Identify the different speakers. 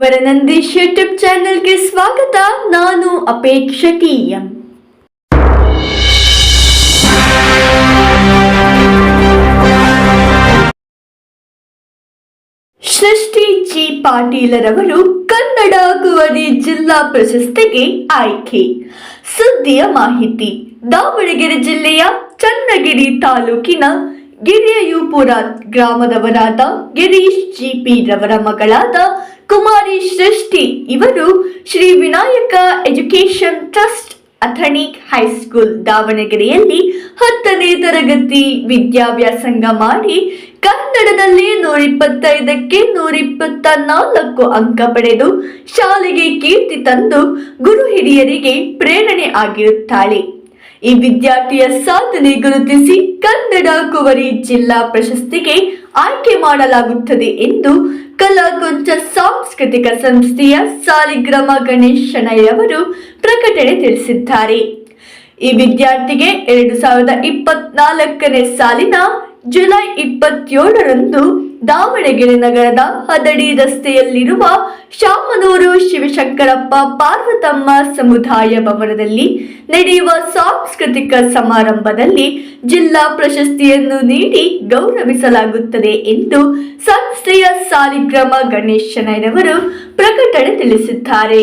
Speaker 1: ವರನಂದೀಶ್ YouTube ಚಾನೆಲ್ಗೆ ಸ್ವಾಗತ. ನಾನು ಅಪೇಕ್ಷಕಿ ಎಂ. ಸೃಷ್ಟಿ ಜಿ ಪಾಟೀಲರವರು ಕನ್ನಡ ಕುವರಿ ಜಿಲ್ಲಾ ಪ್ರಶಸ್ತಿಗೆ ಆಯ್ಕೆ. ಸುದ್ದಿಯ ಮಾಹಿತಿ. ದಾವಣಗೆರೆ ಜಿಲ್ಲೆಯ ಚನ್ನಗಿರಿ ತಾಲೂಕಿನ ಗಿರಿಯೂಪುರ ಗ್ರಾಮದವರಾದ ಗಿರೀಶ್ ಜಿಪಿ ರವರ ಮಗಳಾದ ಕುಮಾರಿ ಸೃಷ್ಟಿ. ಇವರು ಶ್ರೀ ವಿನಾಯಕ ಎಜುಕೇಶನ್ ಟ್ರಸ್ಟ್ ಅಥಣಿಕ್ ಹೈಸ್ಕೂಲ್ ದಾವಣಗೆರೆಯಲ್ಲಿ ಹತ್ತನೇ ತರಗತಿ ವಿದ್ಯಾಭ್ಯಾಸಂಗ ಮಾಡಿ ಕನ್ನಡದಲ್ಲಿ ನೂರಿಪ್ಪತ್ತೈದಕ್ಕೆ ನೂರಿಪ್ಪತ್ತ ನಾಲ್ಕು ಅಂಕ ಪಡೆದು ಶಾಲೆಗೆ ಕೀರ್ತಿ ತಂದು ಗುರು ಹಿರಿಯರಿಗೆ ಪ್ರೇರಣೆ ಆಗಿರುತ್ತಾಳೆ. ಈ ವಿದ್ಯಾರ್ಥಿಯ ಸಾಧನೆ ಗುರುತಿಸಿ ಕನ್ನಡ ಕುವರಿ ಜಿಲ್ಲಾ ಪ್ರಶಸ್ತಿಗೆ ಆಯ್ಕೆ ಮಾಡಲಾಗುತ್ತದೆ ಎಂದು ಕಲಾಕುಂಚ ಸಾಂಸ್ಕೃತಿಕ ಸಂಸ್ಥೆಯ ಸಾಲಿಗ್ರಾಮ ಗಣೇಶನಯ್ಯವರು ಪ್ರಕಟಣೆ ತಿಳಿಸಿದ್ದಾರೆ. ಈ ವಿದ್ಯಾರ್ಥಿಗೆ ಎರಡು ಸಾವಿರದ ಇಪ್ಪತ್ನಾಲ್ಕನೇ ಸಾಲಿನ ಜುಲೈ ಇಪ್ಪತ್ತೇಳರಂದು ದಾವಣಗೆರೆ ನಗರದ ಹದಡಿ ರಸ್ತೆಯಲ್ಲಿರುವ ಶಾಮನೂರು ಶಿವಶಂಕರಪ್ಪ ಪಾರ್ವತಮ್ಮ ಸಮುದಾಯ ಭವನದಲ್ಲಿ ನಡೆಯುವ ಸಾಂಸ್ಕೃತಿಕ ಸಮಾರಂಭದಲ್ಲಿ ಜಿಲ್ಲಾ ಪ್ರಶಸ್ತಿಯನ್ನು ನೀಡಿ ಗೌರವಿಸಲಾಗುತ್ತದೆ ಎಂದು ಸಂಸ್ಥೆಯ ಸಾಲಿಗ್ರಾಮ ಗಣೇಶನಯ್ಯನವರು ಪ್ರಕಟಣೆ ತಿಳಿಸಿದ್ದಾರೆ.